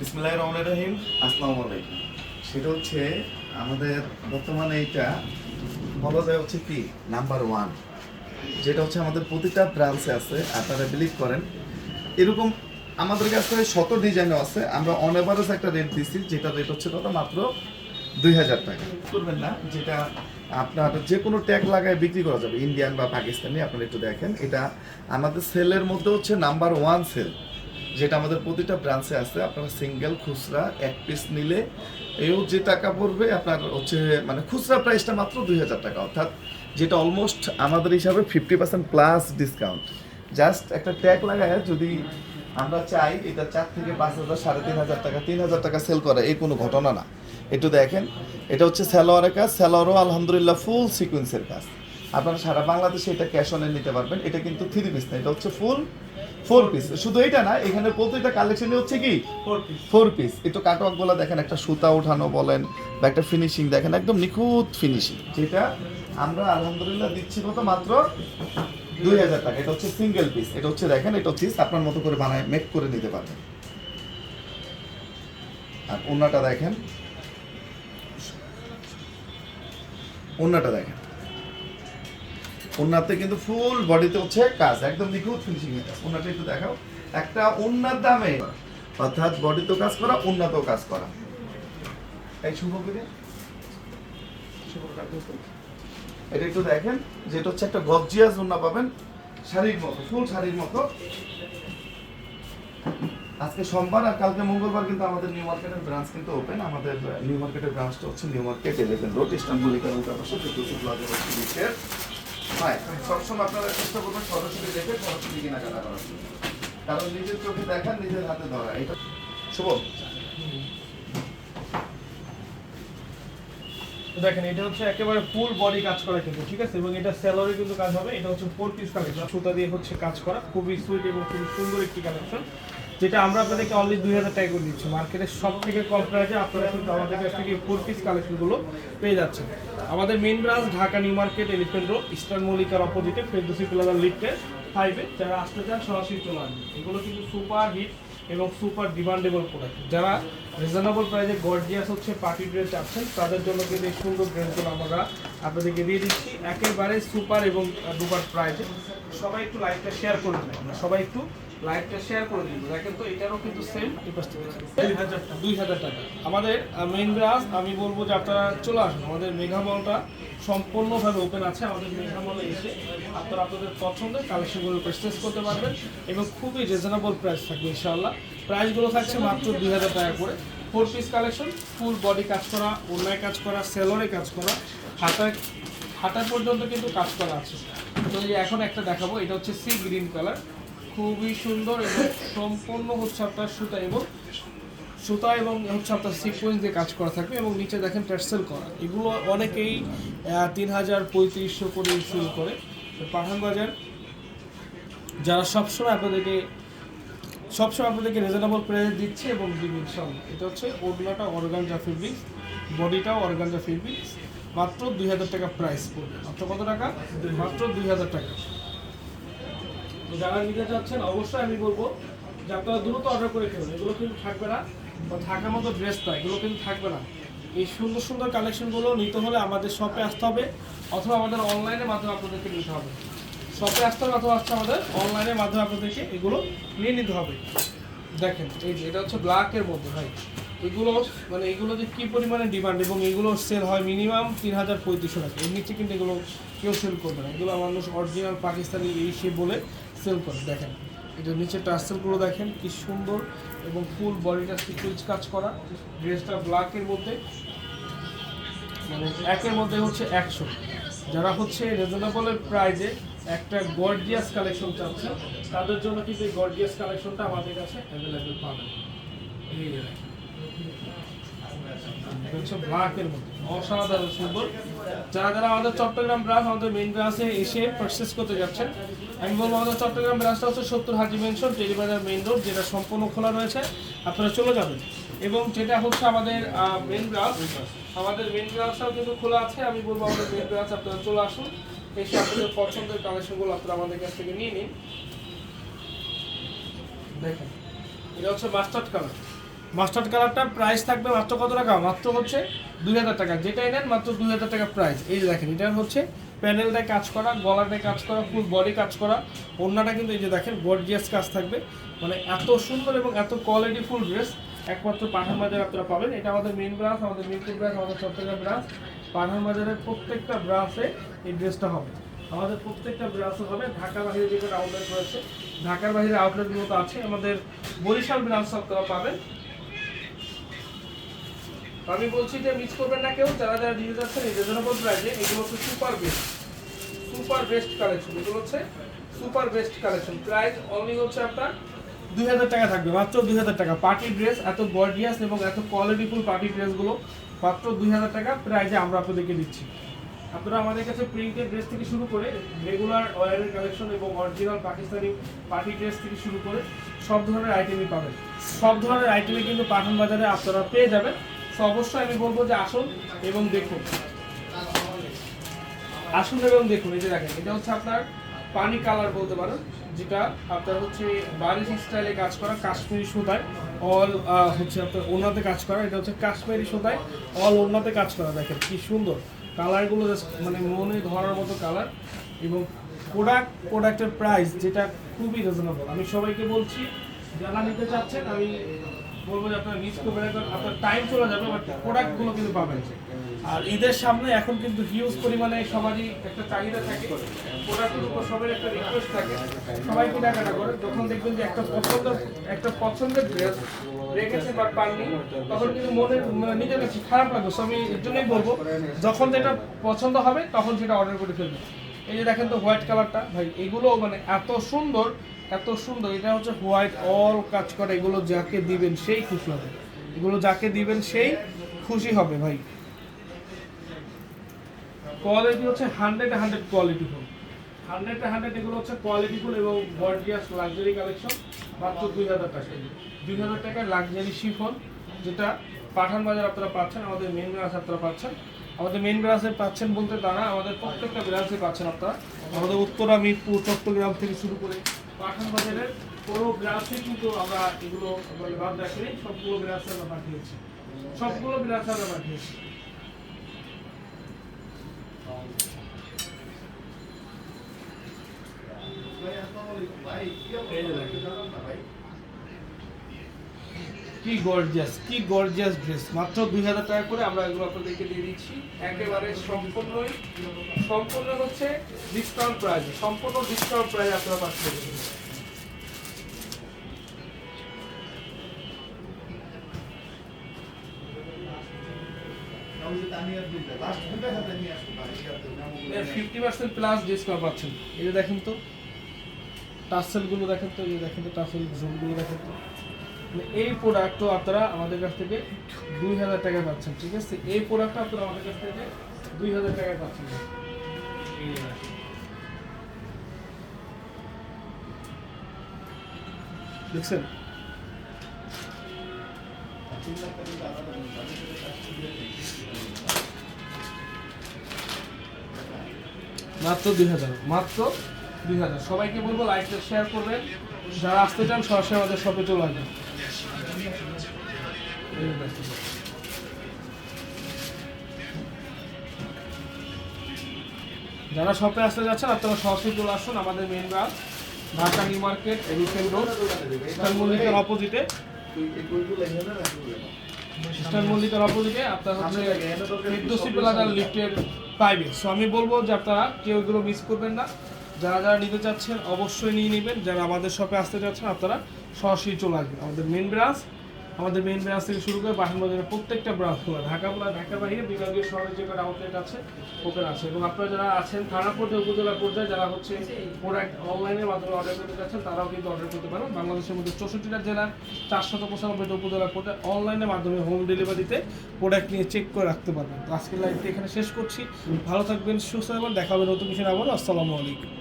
বিসমিল্লাহ রহমান রহিম। আসসালামু আলাইকুম। সেটা হচ্ছে আমাদের বর্তমানে এইটা বলা যায় হচ্ছে কি? নাম্বার ওয়ান যেটা হচ্ছে আমাদের প্রতিটা ব্রাঞ্চে আছে আপনারা বিলিভ করেন। এরকম আমাদের কাছে শত ডিজাইনও আছে। আমরা অন এভারেজ একটা রেট দিচ্ছি যেটা রেট হচ্ছে কত মাত্র দুই হাজার টাকা। করবেন না। যেটা আপনার যে কোনো ট্যাগ লাগায় বিক্রি করা যাবে। ইন্ডিয়ান বা পাকিস্তানি আপনারা একটু দেখেন। এটা আমাদের সেলের মধ্যে হচ্ছে নাম্বার ওয়ান সেল যেটা আমাদের প্রতিটা ব্রাঞ্চে আছে, আপনারা সিঙ্গেল খুচরা এক পিস নিলে এও যে টাকা পড়বে আপনার হচ্ছে মানে খুচরা প্রাইসটা মাত্র দুই হাজার টাকা। অর্থাৎ যেটা অলমোস্ট আমাদের হিসাবে fifty percent plus discount just একটা ট্যাগ লাগায় যদি আমরা চাই, এটা চার থেকে পাঁচ হাজার, সাড়ে তিন হাজার টাকা, তিন হাজার টাকা সেল করে, এই কোনো ঘটনা না। একটু দেখেন, এটা হচ্ছে স্যালোয়ারের কাজ স্যালোয়ারও আলহামদুলিল্লাহ ফুল সিকুয়েন্সের কাজ। আপনারা সারা বাংলাদেশে এটা ক্যাশ অনে নিতে পারবেন, এটা কিন্তু থ্রি পিস না, এটা হচ্ছে ফুল ফোর পিস শুধু এটা না এখানে প্রতিটা কালেকশনে হচ্ছে কি? ফোর পিস একটু কাটওয়ার্কগুলো দেখেন একটা সুতা উঠানো বলেন বা একটা ফিনিশিং দেখেন একদম নিখুঁত ফিনিশিং যেটা আমরা আলহামদুলিল্লাহ দিচ্ছি কত মাত্র? দুই হাজার টাকা। এটা হচ্ছে সিঙ্গেল পিস এটা হচ্ছে দেখেন এটা হচ্ছে আপনার মতো করে বানায় মেক করে নিতে পারবেন। আর ওন্নাটা দেখেন। ওন্নাটা দেখেন। ওন্নাতে কিন্তু ফুল বডিতে হচ্ছে কাজ একদম নিখুঁত ফিনিশিং এর কাজ ওন্নাটা একটু দেখাও একটা ওন্নার দামে অর্থাৎ বডিতেও কাজ করা ওন্নাতেও কাজ করা এই শুভ করে এটা একটু দেখেন যেটা হচ্ছে একটা গবজিয়াস ওন্না পাবেন শাড়ির মতো ফুল শাড়ির মতো আজকে সোমবার আর কালকে মঙ্গলবার কিন্তু আমাদের নিউ মার্কেটের ব্রাঞ্চ কিন্তু ওপেন আমাদের নিউ মার্কেটের ব্রাঞ্চটা হচ্ছে new market eleven road Istanbul plaza হচ্ছে বিশের হ্যাঁ সবসময় আপনারা চেষ্টা করবেন সরাসরি দেখে সরাসরি কেনাকাটা করার জন্য। কারণ নিজের চোখে দেখা নিজের হাতে ধরা এটা শুভ। দেখেন এটা হচ্ছে একেবারে ফুল বডি কাজ করা কিন্তু ঠিক আছে? এবং এটা স্যালারি কিন্তু কাজ হবে এটা হচ্ছে ফোর পিস কালেকশন সুতা দিয়ে হচ্ছে কাজ করা খুবই সুইট এবং খুবই সুন্দর একটি কালেকশন যেটা আমরা আপনাদেরকে অনলি দুই হাজার টাকা করে দিচ্ছি। মার্কেটের সব থেকে কম প্রাইসে আপনারা কিন্তু আমাদের কাছ থেকে ফোর পিস কালেকশনগুলো পেয়ে যাচ্ছেন। আমাদের main branch Dhaka new market elephant road eastern মল্লিকার অপোজিটে ফেরদোসি প্লাজা লিফটে ফাইভে যারা আসতে চান সরাসরি চলে আসবেন। এগুলো কিন্তু সুপার হিট এবং সুপার ডিমান্ডেবল প্রোডাক্ট যারা রিজনেবল প্রাইসে গর্জিয়াস হচ্ছে পার্টি ড্রেস চাচ্ছেন, তাদের জন্য কিন্তু এই সুন্দর ড্রেসগুলো আমরা আপনাদেরকে দিয়ে দিচ্ছি। একেবারে সুপার এবং দুপার প্রাইসে সবাই একটু লাইভটা শেয়ার করে দেবেন সবাই একটু লাইভটা শেয়ার করে দিব দেখেন তো এটারও কিন্তু সেম দুই হাজার দুই হাজার টাকা। আমাদের মেইন ব্রাঞ্চ আমি বলব যে আপনারা চলে আসুন। আমাদের মেঘা মলটা সম্পূর্ণভাবে ওপেন আছে। আমাদের মেঘা মলে এসে আপনারা আপনাদের পছন্দের কালেকশনগুলো পারচেস করতে পারবেন এবং খুবই রিজনেবল প্রাইস থাকবে ইনশাআল্লাহ। প্রাইসগুলো থাকছে মাত্র দুই হাজার টাকা করে। Four piece collection full body কাজ করা ওনায় কাজ করা সেলরে কাজ করা হাতায় হাতা পর্যন্ত কিন্তু কাজ করা আছে। তো এই এখন একটা দেখাবো এটা হচ্ছে সি গ্রিন কালার খুবই সুন্দর এবং সম্পূর্ণ হচ্ছে আপনার সুতা এবং সুতা এবং হচ্ছে আপনার সিকোয়েন্স দিয়ে কাজ করা থাকবে এবং নিচে দেখেন টার্সেল করা। এগুলো অনেকেই তিন হাজার পঁয়ত্রিশশো করে সেল করে। পাঠান বাজার যারা সবসময় আপনাদেরকে সবসময় আপনাদেরকে রিজনেবল প্রাইস দিচ্ছে এবং দিবে ইনশাল্লাহ এটা হচ্ছে ওডলাটা অর্গানজা ফেব্রিক্স বডিটাও অর্গানজা ফেব্রিক্স মাত্র দুই হাজার টাকা প্রাইস পড়বে। মাত্র কত টাকা? মাত্র দুই হাজার টাকা। তো যারা নিতে চাচ্ছেন, অবশ্যই আমি বলব যে আপনারা দ্রুত অর্ডার করে ফেলুন এগুলো কিন্তু থাকবে না। বা থাকার মতো ড্রেস না এগুলো কিন্তু থাকবে না। এই সুন্দর সুন্দর কালেকশনগুলো নিতে হলে আমাদের শপে আসতে হবে অথবা আমাদের অনলাইনের মাধ্যমে আপনাদেরকে নিতে হবে। শপে আসতে হবে অথবা আসতে আমাদের অনলাইনের মাধ্যমে আপনাদেরকে এগুলো নিয়ে নিতে হবে। দেখেন, এই যে এটা হচ্ছে ব্ল্যাকের মধ্যে, ভাই। এগুলো মানে এগুলো যে কী পরিমাণে ডিমান্ড এবং এগুলো সেল হয় মিনিমাম তিন হাজার পঁয়ত্রিশশো টাকা। এর নিচে কিন্তু এগুলো কেউ সেল করবে না। এগুলো মানুষ অরিজিনাল পাকিস্তানি এই সে বলে সেল করে, দেখেন। এটা নিচে টার্সেলগুলো দেখেন, কি সুন্দর, এবং ফুল বডিটা সিকুয়েন্স কাজ করা। ড্রেসটা ব্ল্যাকের মধ্যে মানে একের মধ্যে হচ্ছে একশো। যারা হচ্ছে রিজনেবলের প্রাইজে একটা গর্জিয়াস কালেকশন চাচ্ছে তাদের জন্য কিন্তু এই গর্জিয়াস কালেকশনটা আমাদের কাছে অ্যাভেলেবেল পাবেন। ব্ল্যাকের মধ্যে, অসাধারণ সুন্দর। যারা যারা আমাদের চট্টগ্রাম ব্রাঞ্চ আমাদের মেইন ব্রাঞ্চে এসে পারচেস করতে যাচ্ছেন আমি বলব, আমাদের চট্টগ্রাম ব্রাঞ্চটা হচ্ছে সত্তর হাজি মেনশন টেলিবাজার মেন রোড যেটা সম্পূর্ণ খোলা রয়েছে। আপনারা চলে যাবেন। এবং যেটা হচ্ছে আমাদের মেন ব্রাঞ্চ আমাদের মেন ব্রাঞ্চটাও কিন্তু খোলা আছে। আমি বলব, আমাদের মেন ব্রাঞ্চ আপনারা চলে আসুন। এসে আপনাদের পছন্দের কালেকশনগুলো আপনারা আমাদের কাছ থেকে নিয়ে নিন। দেখেন, এটা হচ্ছে মাস্টার্ড কালার মাস্টার্ড কালারটা প্রাইস থাকবে মাত্র কত টাকা? মাত্র হচ্ছে দুই হাজার টাকা। যেটাই নেন, মাত্র দুই হাজার টাকা প্রাইস এই দেখেন, এটা হচ্ছে প্যানেলটায় কাজ করা গলাটায় কাজ করা ফুল বডি কাজ করা। ওড়নাটা কিন্তু এই যে দেখেন গর্জিয়াস কাজ থাকবে। মানে এত সুন্দর এবং এত কোয়ালিটি ফুল ড্রেস একমাত্র পাঠান বাজারে আপনারা পাবেন। এটা আমাদের মেন ব্রাঞ্চ আমাদের মিরপুর ব্রাঞ্চ আমাদের চট্টগ্রাম ব্রাঞ্চ পাঠান বাজারের প্রত্যেকটা ব্রাঞ্চে এই ড্রেসটা হবে। আমাদের প্রত্যেকটা ব্রাঞ্চে হবে। ঢাকার বাইরে যে আউটলেট রয়েছে, ঢাকার বাইরে আউটলেটগুলো তো আছে আমাদের বরিশাল ব্রাঞ্চ আপনারা পাবেন। আমি বলছি যে মিস করবেন না কেউ, যারা যারা নিয়ে যাচ্ছেন, এই রিজনেবল প্রাইসে এগুলো হচ্ছে super best super best collection এগুলো হচ্ছে super best collection price only হচ্ছে আপনার দুই হাজার টাকা থাকবে, মাত্র দুই হাজার টাকা। পার্টি ড্রেস এত গর্জিয়াস এবং এত কোয়ালিটিফুল পার্টি ড্রেসগুলো মাত্র দুই হাজার টাকা। প্রাইজে আমরা আপনাদেরকে দিচ্ছি। আপনারা আমাদের কাছে প্রিন্টেড ড্রেস থেকে শুরু করে রেগুলার ওয়ারের কালেকশন এবং অরিজিনাল পাকিস্তানি পার্টি ড্রেস থেকে শুরু করে সব ধরনের আইটেমই পাবেন। সব ধরনের আইটেমই কিন্তু পাঠান বাজারে আপনারা পেয়ে যাবেন। তো অবশ্যই আমি বলব যে আসুন এবং দেখুন। আসুন এবং দেখুন, এই যে দেখেন, এটা হচ্ছে আপনার পানি কালার বলতে পারেন, যেটা আপনার হচ্ছে বারিশ স্টাইলে কাজ করা কাশ্মীরি সুতায় অল হচ্ছে আপনার ওনাতে কাজ করা, এটা হচ্ছে কাশ্মীরি সুতায় অল ওনাতে কাজ করা, দেখেন কি সুন্দর। কালারগুলো মানে মনে ধরার মতো কালার এবং প্রোডাক্ট প্রোডাক্টের প্রাইস যেটা খুবই রিজনেবল আমি সবাইকে বলছি, যারা নিতে চাচ্ছেন, আমি বলব যে আপনার মিস করবেন আপনার টাইম চলে যাবে বাট প্রোডাক্টগুলো কিন্তু পাবেন। আর ঈদের সামনে এখন কিন্তু হিউজ পরিমাণে সবারই একটা চাহিদা থাকে। প্রোডাক্টের উপর সবার একটা রিকোয়েস্ট থাকে। সবাই কেনাকাটা করে। যখন দেখবেন যে একটা পছন্দের একটা পছন্দের ড্রেস রেখেছে বাট পাননি, তখন কিন্তু মনে মানে নিজের কাছে খারাপ লাগবে। আমি এর জন্যই বলব, যখন যেটা পছন্দ হবে, তখন সেটা অর্ডার করে ফেলবে এই যে দেখেন তো হোয়াইট কালারটা ভাই, এগুলো মানে এত সুন্দর এত সুন্দর, এটা হচ্ছে হোয়াইট, অল কাজ করে, এগুলো যাকে দিবেন সেই খুশি হবে। এগুলো যাকে দিবেন সেই খুশি হবে ভাই। কোয়ালিটি হচ্ছে হান্ড্রেড হান্ড্রেড কোয়ালিটিফুল হান্ড্রেড হান্ড্রেড এগুলো হচ্ছে কোয়ালিটি ফুল এবং গর্জিয়াস লাক্সারি কালেকশন মাত্র দুই হাজার টাকা। দুই হাজার টাকার লাক্সারি শিফন যেটা পাঠান বাজার আপনারা পাচ্ছেন, আমাদের মেন ব্রাঞ্চ আপনারা পাচ্ছেন। আমাদের মেন ব্রাঞ্চে পাচ্ছেন বলতে তারা, আমাদের প্রত্যেকটা ব্রাঞ্চে পাচ্ছেন আপনারা। আমাদের উত্তরা মিরপুর, চট্টগ্রাম থেকে শুরু করে পাঠান বাজারের পুরো গ্রাফে কিন্তু আমরা এগুলো বাদ রাখিনি সবগুলো ব্রাঞ্চে আমরা পাঠিয়েছি। সবগুলো ব্রাঞ্চে আমরা পাঠিয়েছি। ভাই আসসালামু আলাইকুম। ভাই কি গর্জিয়াস কি গর্জিয়াস ড্রেস মাত্র দুই হাজার টাকা করে আমরা এগুলো আপনাদেরকে দিয়ে দিচ্ছি। একেবারে সম্পূর্ণই, সম্পূর্ণ হচ্ছে ডিসকাউন্ট প্রাইস সম্পূর্ণ ডিসকাউন্ট প্রাইস আপনারা পাচ্ছেন। ফিফটি পার্সেন্ট প্লাস পাচ্ছেন। দেখেন তো, টাসেলগুলো দেখেন তো, এই দেখেন তো, টাসেল জোনগুলো দেখেন তো। এই প্রোডাক্টও আপনারা আমাদের কাছ থেকে দুই হাজার টাকায় পাচ্ছেন, ঠিক আছে এই প্রোডাক্টটা আপনারা আমাদের কাছ থেকে দুই হাজার টাকায় পাচ্ছেন। দেখছেন মাত্র দুই হাজার, মাত্র দুই হাজার সবাইকে বলব লাইকটা শেয়ার করবেন যারা আসতে চান, সরাসরি আমাদের শপে চলে আসবেন। যারা শপে আসতে যাচ্ছেন, আপনারা সরাসরি চলে আসুন আমাদের main branch Dhaka new market elephant road eastern অপোজিটে ইস্টার্ন অপোজিটে আপনার হচ্ছে ফিরদৌসি প্লাজার লিফটের পাইবে সো আমি বলব যে আপনারা কেউ এগুলো মিস করবেন না। যারা যারা নিতে চাচ্ছেন, অবশ্যই নিয়ে নেবেন। যারা আমাদের শপে আসতে চাচ্ছেন আপনারা সরাসরি চলে আসবেন। আমাদের মেন ব্রাঞ্চ আমাদের মেন ব্রাঞ্চ থেকে শুরু করে বাসন বাজারের প্রত্যেকটা ব্রাঞ্চ খোলা। ঢাকা বলা ঢাকার বাইরে বিভাগীয় শহরে যে কটা আউটলেট আছে ওপেন আছে। এবং আপনারা যারা আছেন থানা পর্যায়ে উপজেলা পর্যায়ে, যারা হচ্ছে প্রোডাক্ট অনলাইনের মাধ্যমে অর্ডার করতে চাচ্ছেন, তারাও কিন্তু অর্ডার করতে পারেন। বাংলাদেশের মধ্যে চৌষট্টিটা জেলার চারশত পঁচানব্বইটা উপজেলা পর্যায়ে অনলাইনের মাধ্যমে হোম ডেলিভারিতে প্রোডাক্ট নিয়ে চেক করে রাখতে পারবেন। আজকের লাইভটি এখানে শেষ করছি। ভালো থাকবেন, সুস্থ থাকবেন, দেখা হবে নতুন কিছু না আবার আসসালামু আলাইকুম।